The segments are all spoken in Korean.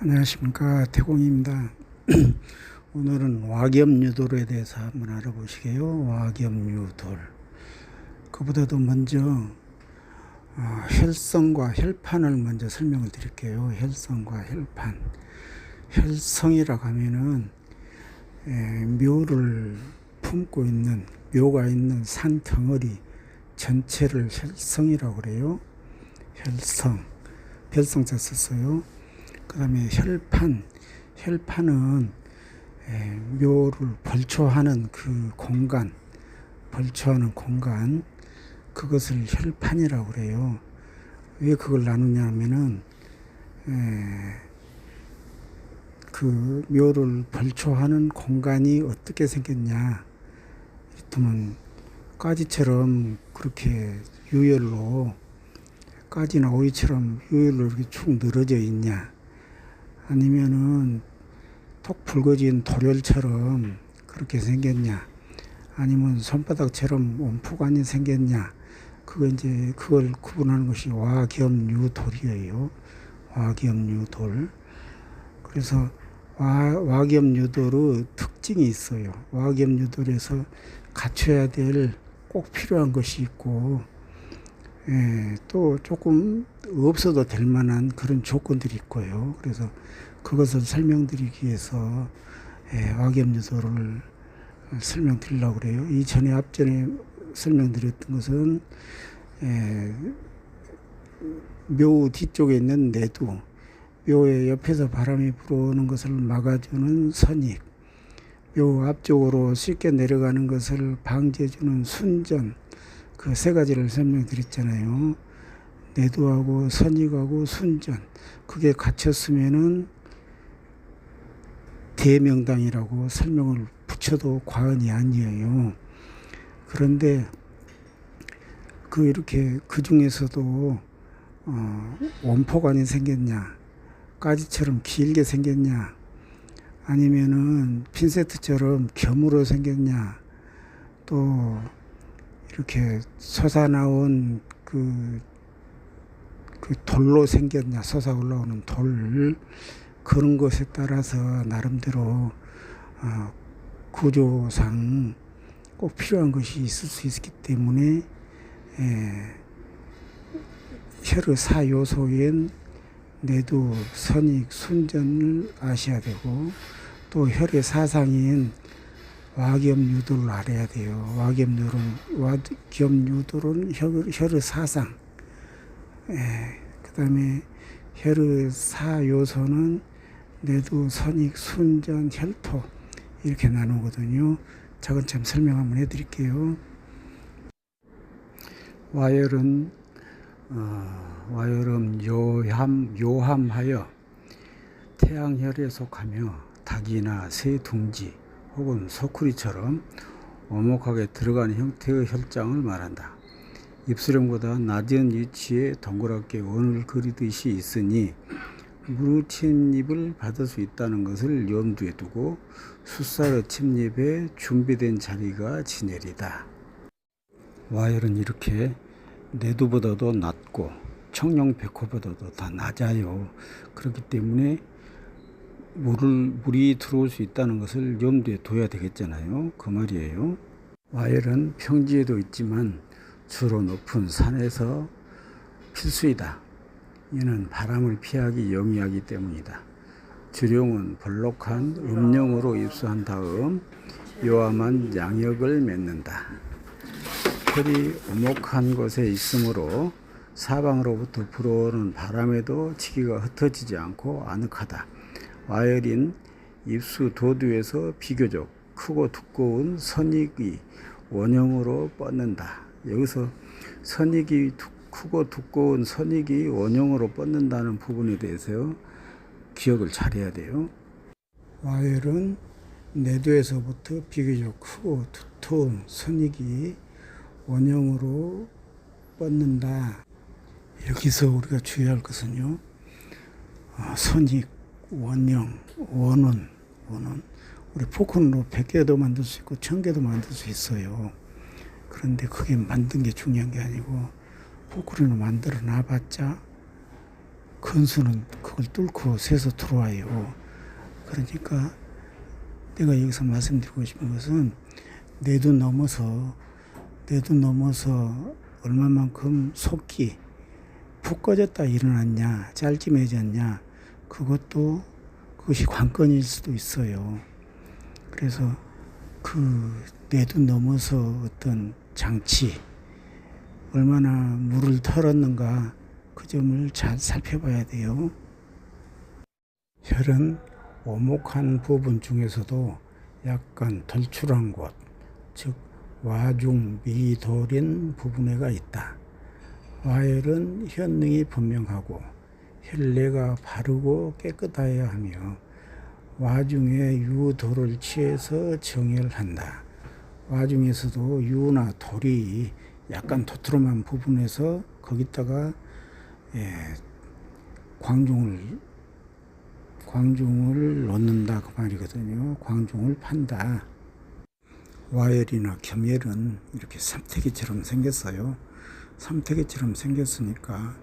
안녕하십니까 대공입니다. 오늘은 와겸유돌에 대해서 한번 알아보시게요. 와겸유돌. 그보다도 먼저 어, 혈성과 혈판을 먼저 설명을 드릴게요. 혈성과 혈판. 혈성이라고 하면은 에, 묘를 품고 있는 묘가 있는 산 덩어리 전체를 혈성이라고 그래요. 혈성. 별성자 썼어요. 그 다음에 혈판. 혈판은 에, 묘를 벌초하는 그 공간, 벌초하는 공간, 그것을 혈판이라고 그래요. 왜 그걸 나누냐 하면은, 에, 그 묘를 벌초하는 공간이 어떻게 생겼냐. 이를테면, 까지처럼 그렇게 유열로, 까지나 오이처럼 유열로 이렇게 축 늘어져 있냐. 아니면은 톡 붉어진 도렬처럼 그렇게 생겼냐? 아니면 손바닥처럼 원포관이 생겼냐? 그거 이제 그걸 구분하는 것이 와겸유돌이에요. 와겸유돌. 그래서 와, 와겸유돌의 특징이 있어요. 와겸유돌에서 갖춰야 될 꼭 필요한 것이 있고 예, 또 조금 없어도 될 만한 그런 조건들이 있고요. 그래서 그것을 설명드리기 위해서 예, 와겸유도를 설명드리려고 그래요. 이전에 앞전에 설명드렸던 것은 예, 묘 뒤쪽에 있는 내두, 묘의 옆에서 바람이 불어오는 것을 막아주는 선익, 묘 앞쪽으로 쉽게 내려가는 것을 방지해주는 순전, 그 세 가지를 설명드렸잖아요. 내두하고 선익하고 순전. 그게 갖췄으면은 대명당이라고 설명을 붙여도 과언이 아니에요. 그런데 그 이렇게 그 중에서도 어, 원포관이 생겼냐, 까지처럼 길게 생겼냐, 아니면은 핀세트처럼 겸으로 생겼냐, 또 이렇게 솟아 나온 그, 그 돌로 생겼냐, 솟아 올라오는 돌, 그런 것에 따라서 나름대로, 어, 구조상 꼭 필요한 것이 있을 수 있기 때문에, 에, 혈의 사요소인 내두, 선익, 순전을 아셔야 되고, 또 혈의 사상인 와겸유도를 알아야 돼요. 와겸유도는, 와겸유도는 혈의 사상. 예, 그 다음에 혈의 사요소는 내두, 선익, 순전, 혈토. 이렇게 나누거든요. 차근차근 설명 한번 해드릴게요. 와열은, 어, 와열은 요함, 요함하여 태양혈에 속하며 닭이나 새 둥지, 혹은 소쿠리처럼 오목하게 들어가는 형태의 혈장을 말한다. 입수령보다 낮은 위치에 동그랗게 원을 그리듯이 있으니 무르 침입을 받을 수 있다는 것을 염두에 두고 숫살의 침입에 준비된 자리가 진열이다. 와열은 이렇게 내두보다도 낮고 청룡 백호보다도 더 낮아요. 그렇기 때문에 물을, 물이 들어올 수 있다는 것을 염두에 둬야 되겠잖아요. 그 말이에요. 와열은 평지에도 있지만 주로 높은 산에서 필수이다. 이는 바람을 피하기 용이하기 때문이다. 주룡은 볼록한 음령으로 입수한 다음 요암한 양역을 맺는다. 털이 오목한 곳에 있으므로 사방으로부터 불어오는 바람에도 치기가 흩어지지 않고 아늑하다. 와열인 입수 도두에서 비교적 크고 두꺼운 선익이 원형으로 뻗는다. 여기서 선익이 크고 두꺼운 선익이 원형으로 뻗는다는 부분에 대해서 기억을 잘해야 돼요. 와열은 내두에서부터 비교적 크고 두터운 선익이 원형으로 뻗는다. 여기서 우리가 주의할 것은요. 어, 선익, 원형, 원은, 원은 우리 포크로 100개도 만들 수 있고 1000개도 만들 수 있어요. 그런데 그게 만든 게 중요한 게 아니고 포크로 만들어 놔봤자 근수는 그걸 뚫고 새서 들어와요. 그러니까 내가 여기서 말씀드리고 싶은 것은 내돈 넘어서 내돈 넘어서 얼마만큼 속기 푹 꺼졌다 일어났냐 짤찜해졌냐 그것도 그것이 관건일 수도 있어요. 그래서 그내돈 넘어서 어떤 장치 얼마나 물을 털었는가 그 점을 잘 살펴봐야 돼요. 혈은 오목한 부분 중에서도 약간 덜출한 곳, 즉 와중 미돌인 부분에가 있다. 와혈은 현능이 분명하고 혈내가 바르고 깨끗하여야 하며 와중에 유돌을 취해서 정혈한다. 와중에서도 유나 돌이 약간 도트름한 부분에서 거기다가 예, 광종을 광종을 넣는다 그 말이거든요. 광종을 판다. 와열이나 겸열은 이렇게 삼태기처럼 생겼어요. 삼태기처럼 생겼으니까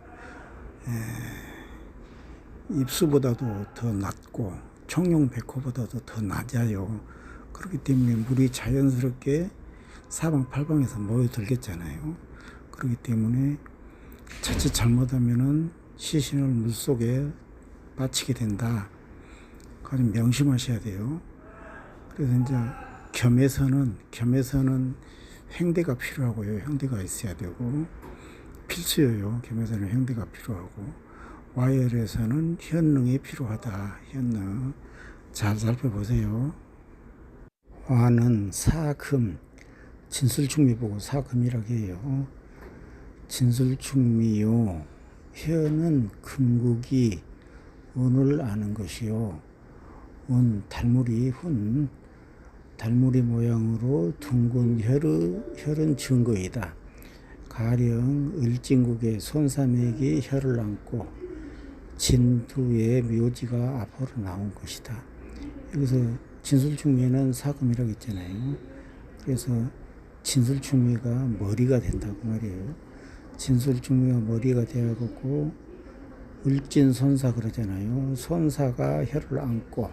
에, 입수보다도 더 낮고 청룡 백호보다도 더 낮아요. 그렇기 때문에 물이 자연스럽게 사방 팔방에서 모여들겠잖아요. 그렇기 때문에 자칫 잘못하면은 시신을 물 속에 바치게 된다. 아주 명심하셔야 돼요. 그래서 이제 겸에서는 겸에서는 횡대가 필요하고요. 횡대가 있어야 되고 필수예요. 겸에서는 횡대가 필요하고 와열에서는 현능이 필요하다. 현능 잘 살펴보세요. 와는 사금 진술충미 보고 사금이라고 해요. 진술충미요. 혀는 금국이 운을 아는 것이요. 운 달무리 훈 달무리 모양으로 둥근 혈의, 혈은 증거이다. 가령 을진국의 손사맥이 혈을 안고 진두의 묘지가 앞으로 나온 것이다. 여기서 진술충미는 사금이라고 했잖아요. 그래서 진술충미가 머리가 된다고 말이에요. 진술충미가 머리가 되어갖고 을진손사 그러잖아요. 손사가 혈을 안고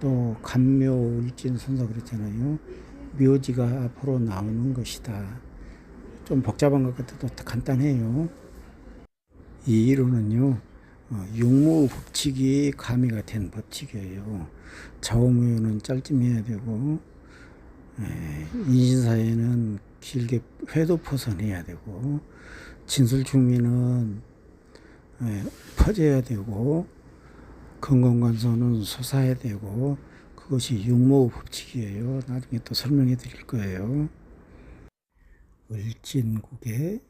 또 간묘 을진손사 그랬잖아요. 묘지가 앞으로 나오는 것이다. 좀 복잡한 것 같아도 간단해요. 이 이론은요. 어, 육무 법칙이 가미가 된 법칙이에요. 좌우무효는 짧쯤해야 되고 에, 인신사에는 길게 회도 포선해야 되고 진술 중미는 에, 퍼져야 되고 건강관소는 솟아야 되고 그것이 육모 법칙이에요. 나중에 또 설명해 드릴 거예요. 을진국의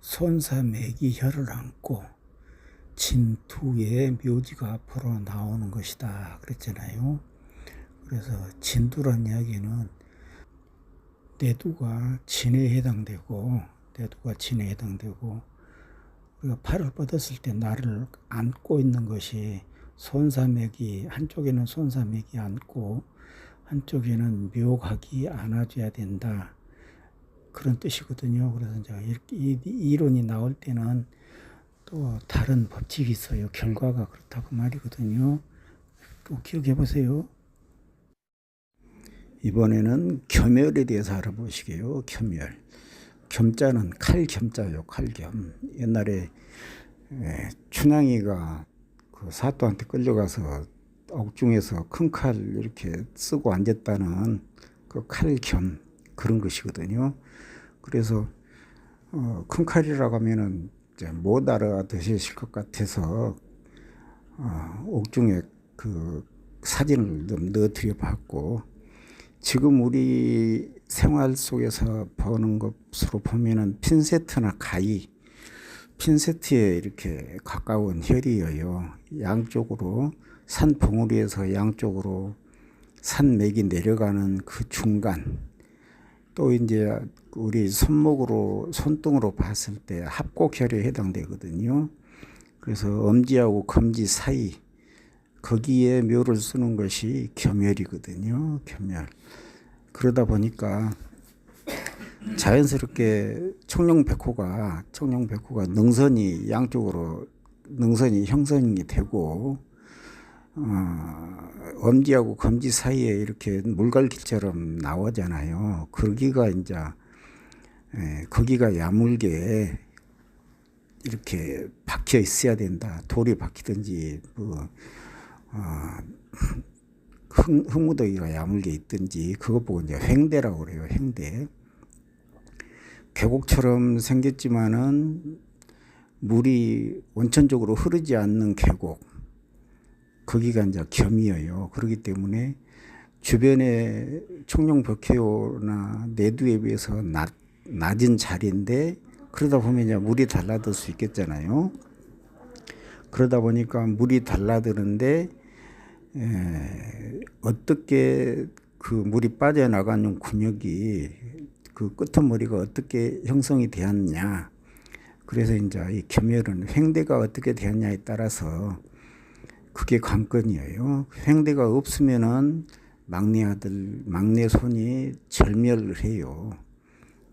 손사매기 혈을 안고 진투의 묘지가 앞으로 나오는 것이다 그랬잖아요. 그래서 진두란 이야기는 내두가 진에 해당되고 내두가 진에 해당되고 우리가 팔을 뻗었을 때 나를 안고 있는 것이 손사맥이 한쪽에는 손사맥이 안고 한쪽에는 묘각이 안아줘야 된다 그런 뜻이거든요. 그래서 이제 이 이론이 나올 때는 또 다른 법칙이 있어요. 결과가 그렇다고 말이거든요. 또 기억해 보세요. 이번에는 겸열에 대해서 알아보시게요. 겸열. 겸자는 칼 겸자요. 칼겸. 옛날에 에, 춘향이가 그 사또한테 끌려가서 옥중에서 큰 칼 이렇게 쓰고 앉았다는 그 칼 겸 그런 것이거든요. 그래서 어, 큰 칼이라고 하면은 이제 못 알아드실 것 같아서 어, 옥중에 그 사진을 좀 넣어드려 봤고 지금 우리 생활 속에서 보는 것으로 보면은 핀세트나 가위, 핀세트에 이렇게 가까운 혈이에요. 양쪽으로 산 봉우리에서 양쪽으로 산맥이 내려가는 그 중간 또 이제 우리 손목으로 손등으로 봤을 때 합곡혈에 해당되거든요. 그래서 엄지하고 검지 사이 거기에 묘를 쓰는 것이 겸혈이거든요. 겸혈. 그러다 보니까 자연스럽게 청룡백호가 청룡백호가 능선이 양쪽으로 능선이 형성이 되고 어, 엄지하고 검지 사이에 이렇게 물갈기처럼 나오잖아요. 거기가 이제 에, 거기가 야물게 이렇게 박혀 있어야 된다. 돌이 박히든지 뭐 어, 흙, 흙무더기가 야물게 있든지 그것 보고 이제 횡대라고 그래요. 횡대. 계곡처럼 생겼지만은 물이 원천적으로 흐르지 않는 계곡. 거기가 이제 겸이에요. 그렇기 때문에 주변에 청룡 벽해오나 내두에 비해서 낮, 낮은 자리인데 그러다 보면 이제 물이 달라들 수 있겠잖아요. 그러다 보니까 물이 달라드는데 에, 어떻게 그 물이 빠져나가는 군역이 그 끄트머리가 어떻게 형성이 되었냐. 그래서 이제 이 겸열은 횡대가 어떻게 되었냐에 따라서 그게 관건이에요. 횡대가 없으면은 막내 아들, 막내 손이 절멸을 해요.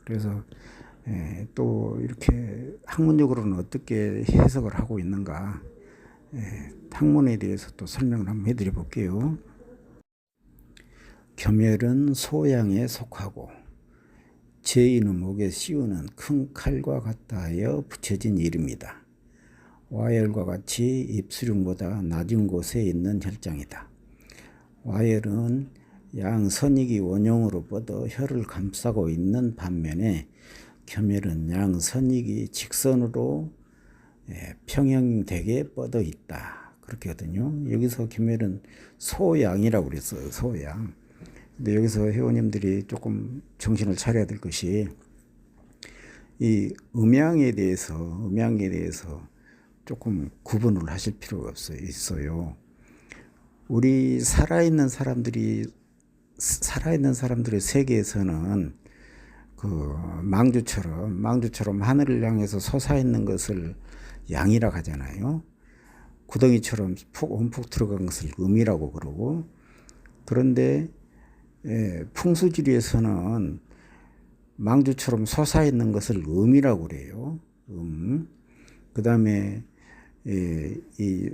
그래서 에, 또 이렇게 학문적으로는 어떻게 해석을 하고 있는가 에, 학문에 대해서 또 설명을 한번 해드려 볼게요. 겸열은 소양에 속하고 제인의 목에 씌우는 큰 칼과 같다 하여 붙여진 이름이다. 와열과 같이 입수령보다 낮은 곳에 있는 혈장이다. 와열은 양 선익이 원형으로 뻗어 혀를 감싸고 있는 반면에 겸열은 양 선익이 직선으로 예, 평형되게 뻗어 있다. 그렇게거든요. 여기서 겸열은 소양이라고 그랬어요. 소양. 근데 여기서 회원님들이 조금 정신을 차려야 될 것이 이 음양에 대해서 음양에 대해서 조금 구분을 하실 필요가 없어요. 있어요. 우리 살아있는 사람들이 살아있는 사람들의 세계에서는 그 망주처럼 망주처럼 하늘을 향해서 솟아있는 것을 양이라 하잖아요. 구덩이처럼 푹 움푹 들어간 것을 음이라고 그러고 그런데 예, 풍수지리에서는 망주처럼 솟아있는 것을 음이라고 그래요. 음. 그 다음에 예, 이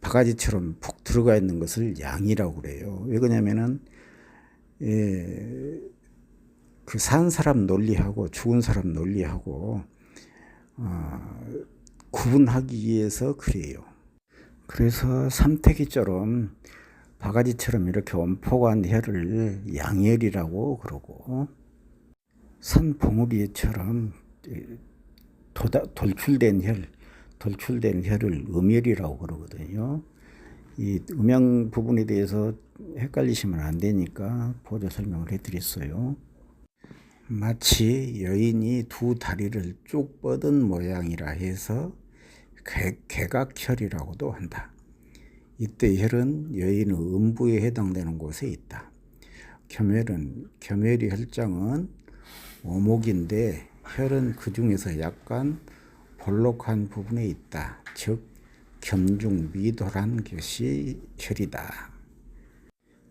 바가지처럼 푹 들어가 있는 것을 양이라고 그래요. 왜 그러냐면은 예, 그산 사람 논리하고 죽은 사람 논리하고 어, 구분하기 위해서 그래요. 그래서 삼태기처럼 바가지처럼 이렇게 원폭한 혈을 양혈이라고 그러고 산 봉우리처럼 도다, 돌출된 혈, 돌출된 혈을 음혈이라고 그러거든요. 이 음양 부분에 대해서 헷갈리시면 안 되니까 보조 설명을 해드렸어요. 마치 여인이 두 다리를 쭉 뻗은 모양이라 해서 개, 개각혈이라고도 한다. 이때 혈은 여인의 음부에 해당되는 곳에 있다. 겸혈은 겸혈이 혈장은 오목인데 혈은 그 중에서 약간 볼록한 부분에 있다. 즉 겸중 미돌한 것이 혈이다.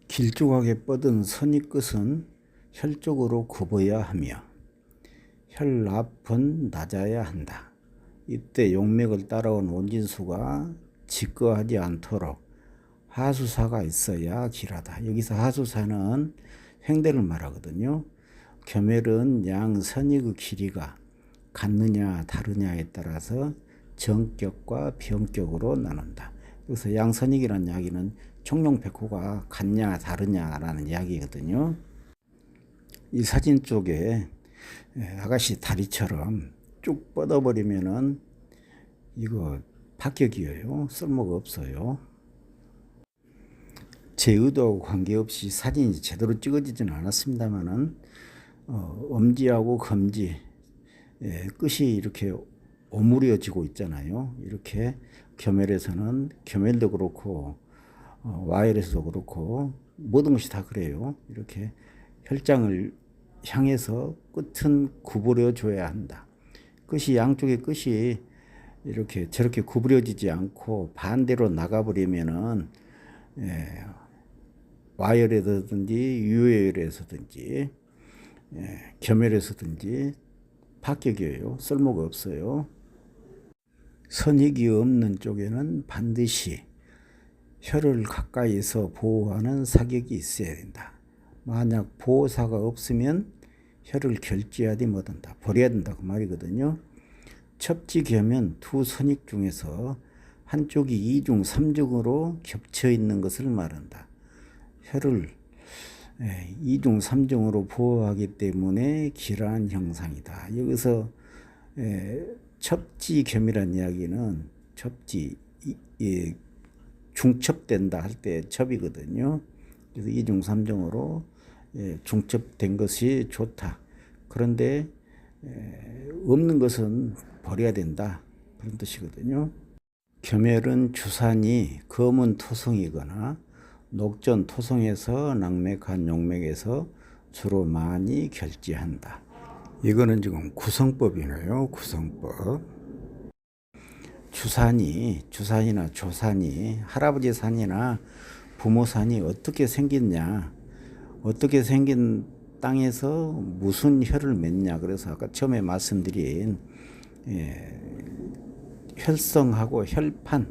길쭉하게 뻗은 선이 끝은 혈 쪽으로 굽어야 하며 혈납은 낮아야 한다. 이때 용맥을 따라온 원진수가 직거하지 않도록 하수사가 있어야 길하다. 여기서 하수사는 횡대를 말하거든요. 겸혈은 양 선익의 길이가 같느냐 다르냐에 따라서 정격과 병격으로 나눈다. 여기서 양선익이라는 이야기는 총룡백호가 같냐 다르냐라는 이야기거든요. 이 사진 쪽에 아가씨 다리처럼 쭉 뻗어버리면은 이거 합격이에요. 쓸모가 없어요. 제 의도하고 관계없이 사진이 제대로 찍어지지는 않았습니다만은 어, 엄지하고 검지 예, 끝이 이렇게 오므려지고 있잖아요. 이렇게 겸혈에서는 겸혈도 그렇고 어, 와일에서도 그렇고 모든 것이 다 그래요. 이렇게 혈장을 향해서 끝은 구부려 줘야 한다. 끝이 양쪽의 끝이 이렇게 저렇게 구부려지지 않고 반대로 나가버리면은 예, 와열에서든지 유혈에서든지 예, 겸혈에서든지 파격이에요. 쓸모가 없어요. 선익이 없는 쪽에는 반드시 혀를 가까이서 보호하는 사격이 있어야 된다. 만약 보호사가 없으면 혀를 결지하지 못한다. 버려야 된다. 그 말이거든요. 첩지겸은 두 선익 중에서 한쪽이 이중 삼중으로 겹쳐 있는 것을 말한다. 혀를 예, 이중 삼중으로 보호하기 때문에 길한 형상이다. 여기서 예, 첩지겸이란 이야기는 첩지 중첩된다 할 때 첩이거든요. 그래서 이중 삼중으로 예, 중첩된 것이 좋다. 그런데 에, 없는 것은 버려야 된다. 그런 뜻이거든요. 겸혈은 주산이 검은 토성이거나 녹전 토성에서 낙맥한 용맥에서 주로 많이 결지한다. 이거는 지금 구성법이네요. 구성법. 주산이 주산이나 조산이 할아버지 산이나 부모 산이 어떻게 생겼냐 어떻게 생긴 땅에서 무슨 혈을 맺냐 그래서 아까 처음에 말씀드린 예, 혈성하고 혈판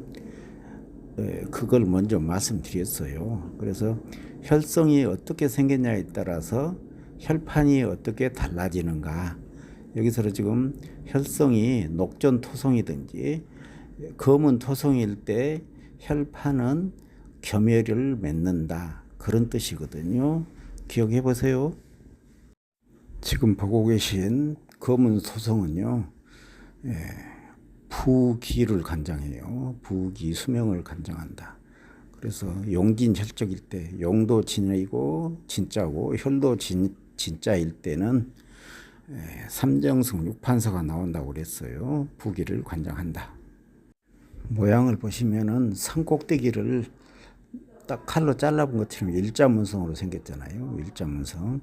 예, 그걸 먼저 말씀드렸어요. 그래서 혈성이 어떻게 생겼냐에 따라서 혈판이 어떻게 달라지는가 여기서 지금 혈성이 녹전 토성이든지 검은 토성일 때 혈판은 겸혈을 맺는다 그런 뜻이거든요. 기억해 보세요. 지금 보고 계신 검은 토성은요, 예, 부기를 간장해요. 부기 수명을 간장한다. 그래서 용진 혈적일 때 용도 진이고 진짜고 혈도 진, 진짜일 때는 예, 삼정승 육판서가 나온다고 그랬어요. 부기를 관장한다. 모양을 보시면은 산 꼭대기를 딱 칼로 잘라본 것처럼 일자 문성으로 생겼잖아요. 일자 문성.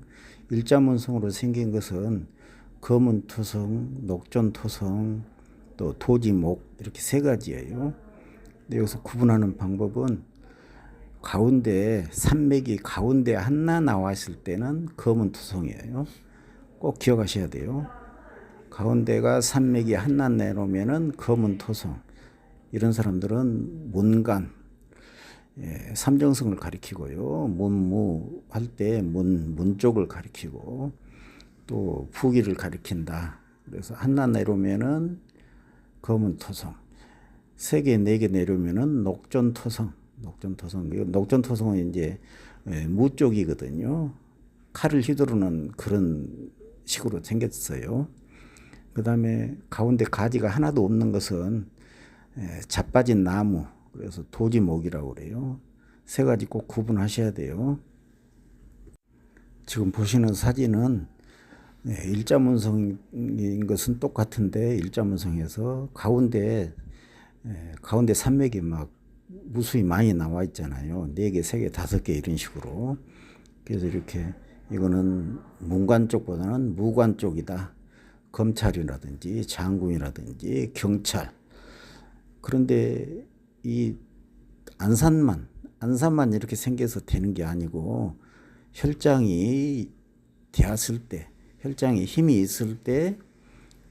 일자 문성으로 생긴 것은 검은 토성, 녹전 토성, 또 도지목 이렇게 세 가지예요. 근데 여기서 구분하는 방법은 가운데 산맥이 가운데 하나 나왔을 때는 검은 토성이에요. 꼭 기억하셔야 돼요. 가운데가 산맥이 하나 내놓으면은 검은 토성. 이런 사람들은 문간, 예, 삼정성을 가리키고요. 문무 할 때 문, 문 쪽을 가리키고 또 부기를 가리킨다. 그래서 하나 내려오면은 검은 토성. 세 개, 네 개 내려오면은 녹전 토성. 녹전 토성. 녹전 토성은 이제 예, 무 쪽이거든요. 칼을 휘두르는 그런 식으로 생겼어요. 그 다음에 가운데 가지가 하나도 없는 것은 예, 자빠진 나무, 그래서 도지목이라고 그래요. 세 가지 꼭 구분하셔야 돼요. 지금 보시는 사진은 예, 일자문성인 것은 똑같은데 일자문성에서 가운데 예, 가운데 산맥이 막 무수히 많이 나와 있잖아요. 네 개, 세 개, 다섯 개 이런 식으로. 그래서 이렇게 이거는 문관 쪽보다는 무관 쪽이다. 검찰이라든지 장군이라든지 경찰. 그런데 이 안산만 안산만 이렇게 생겨서 되는 게 아니고 혈장이 되었을 때 혈장이 힘이 있을 때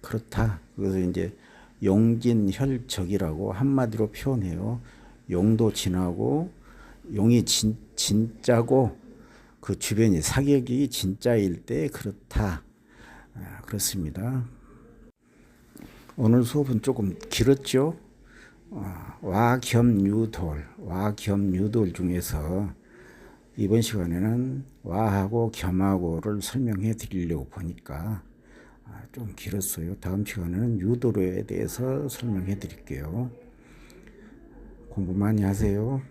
그렇다. 그래서 이제 용진 혈적이라고 한마디로 표현해요. 용도 진하고 용이 진, 진짜고 그 주변이 사격이 진짜일 때 그렇다. 아, 그렇습니다. 오늘 수업은 조금 길었죠? 와겸유돌, 와겸유돌 중에서 이번 시간에는 와하고 겸하고를 설명해 드리려고 보니까 아, 좀 길었어요. 다음 시간에는 유도에 대해서 설명해 드릴게요. 공부 많이 하세요.